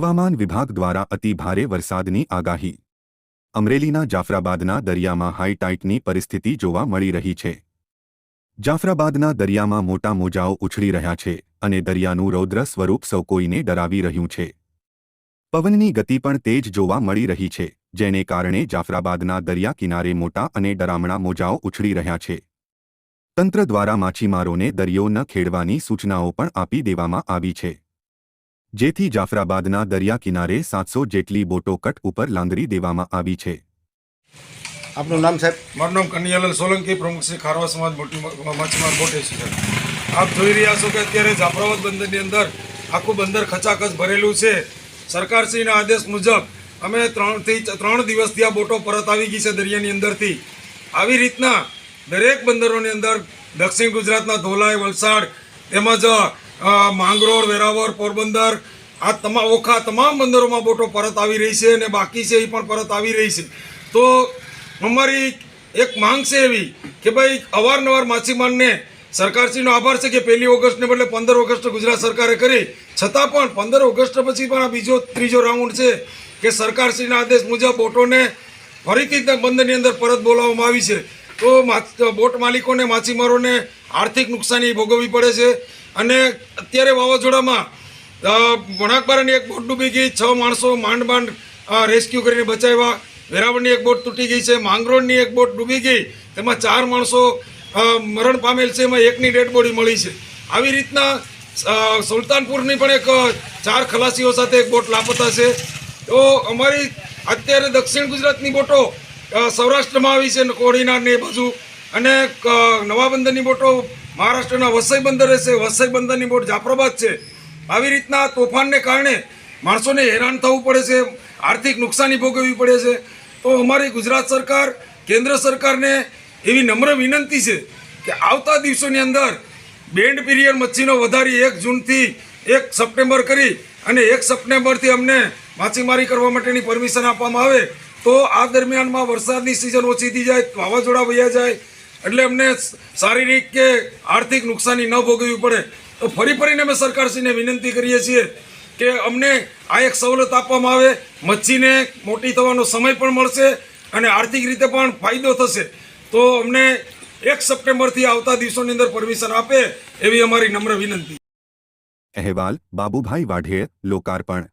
હવામાન વિભાગ દ્વારા અતિ ભારે વરસાદની આગાહી. અમરેલીના જાફરાબાદના દરિયામાં હાઈટાઇટની પરિસ્થિતિ જોવા મળી રહી છે. જાફરાબાદના દરિયામાં મોટા મોજાઓ ઉછળી રહ્યા છે અને દરિયાનું રૌદ્ર સ્વરૂપ સૌ કોઈને ડરાવી રહ્યું છે. પવનની ગતિ પણ તેજ જોવા મળી રહી છે, જેને કારણે જાફરાબાદના દરિયા કિનારે મોટા અને ડરામણા મોજાઓ ઉછળી રહ્યા છે. તંત્ર દ્વારા માછીમારોને દરિયો ન ખેડવાની સૂચનાઓ પણ આપી દેવામાં આવી છે. જેથી જાફરાબાદના દરિયા કિનારે સાતસો જેટલી બોટો કટ ઉપર લાંગરી દેવામાં આવી છે. આપનું નામ સાહેબ? મારું નામ કનૈયાલાલ સોલંકી પ્રમુખ શ્રી ખારવા સમાજ મોટી માછીમાર બોટે છે આપ જોઈ રહ્યા છો કે અત્યારે જાફરાબાદ બંદરની અંદર આખું બંદર ખચાખચ ભરેલું છે. સરકારશ્રીના આદેશ મુજબ અમે ત્રણથી ત્રણ દિવસથી આ બોટો પરત આવી ગઈ છે દરિયાની અંદરથી. આવી રીતના દરેક બંદરોની અંદર દક્ષિણ ગુજરાતના ધોલાઈ વલસાડ તેમજ માંગરોળ, વેરાવળ, પોરબંદર, આ તમામ ઓખા તમામ બંદરોમાં બોટો પરત આવી રહી છે અને બાકી છે એ પણ પરત આવી રહી છે. તો અમારી એક માંગ છે એવી કે ભાઈ અવારનવાર માછીમારને સરકારશ્રીનો આભાર છે કે પહેલી ઓગસ્ટને બદલે પંદર ઓગસ્ટ ગુજરાત સરકારે કરી. છતાં પણ પંદર ઓગસ્ટ પછી પણ આ બીજો, ત્રીજો રાઉન્ડ છે કે સરકારશ્રીના આદેશ મુજબ બોટોને ફરીથી બંદરની અંદર પરત બોલાવવામાં આવી છે. તો બોટ માલિકોને, માછીમારોને આર્થિક નુકસાની ભોગવવી પડે છે. અને અત્યારે વાવાઝોડામાં વણાકબારાની એક બોટ ડૂબી ગઈ, છ માણસો માંડ માંડ રેસ્ક્યુ કરીને બચાવ્યા. વેરાવળની એક બોટ તૂટી ગઈ છે, માંગરોળની એક બોટ ડૂબી ગઈ. તેમાં ચાર માણસો મરણ પામેલ છે, એમાં એકની ડેડ બોડી મળી છે. આવી રીતના સુલતાનપુરની પણ એક ચાર ખલાસીઓ સાથે એક બોટ લાપતા છે. તો અમારી અત્યારે દક્ષિણ ગુજરાતની બોટો સૌરાષ્ટ્રમાં આવી છે કોડીનાર ને એ બાજુ. અને નવાબંદરની નવા બંદરની બોટો મહારાષ્ટ્રના વસઈ બંદર રહેશે. વસઈ બંદરની બોટ જાફરાબાદ છે. આવી રીતના તોફાનને કારણે માણસોને હેરાન થવું પડે છે. આર્થિક નુકસાની ભોગવવી પડે છે. તો અમારી ગુજરાત સરકાર, કેન્દ્ર સરકારને એવી નમ્ર વિનંતી છે કે આવતા દિવસોની અંદર બેન્ડ પીરિયડ મચ્છીનો વધારી એક જૂનથી એક સપ્ટેમ્બર કરી અને એક સપ્ટેમ્બરથી અમને માછીમારી કરવા માટેની પરમિશન આપવામાં આવે. તો આ દરમિયાનમાં વરસાદની સિઝન ઓછી થઈ જાય, વાવાઝોડા વયા જાય એટલે અમને શારીરિક કે આર્થિક નુકસાની ન ભોગવવી પડે, તો ફરી ફરીને અમે સરકારશ્રીને વિનંતી કરીએ છીએ કે અમને આ એક સવલત આપવામાં આવે, મચ્છીને મોટી થવાનો સમય પણ મળશે અને આર્થિક રીતે પણ ફાયદો થશે. તો અમને એક સપ્ટેમ્બરથી આવતા દિવસોની અંદર પરમિશન આપે એવી અમારી નમ્ર વિનંતી. અહેવાલ બાબુભાઈ વાઢેર લોકાર્પણ.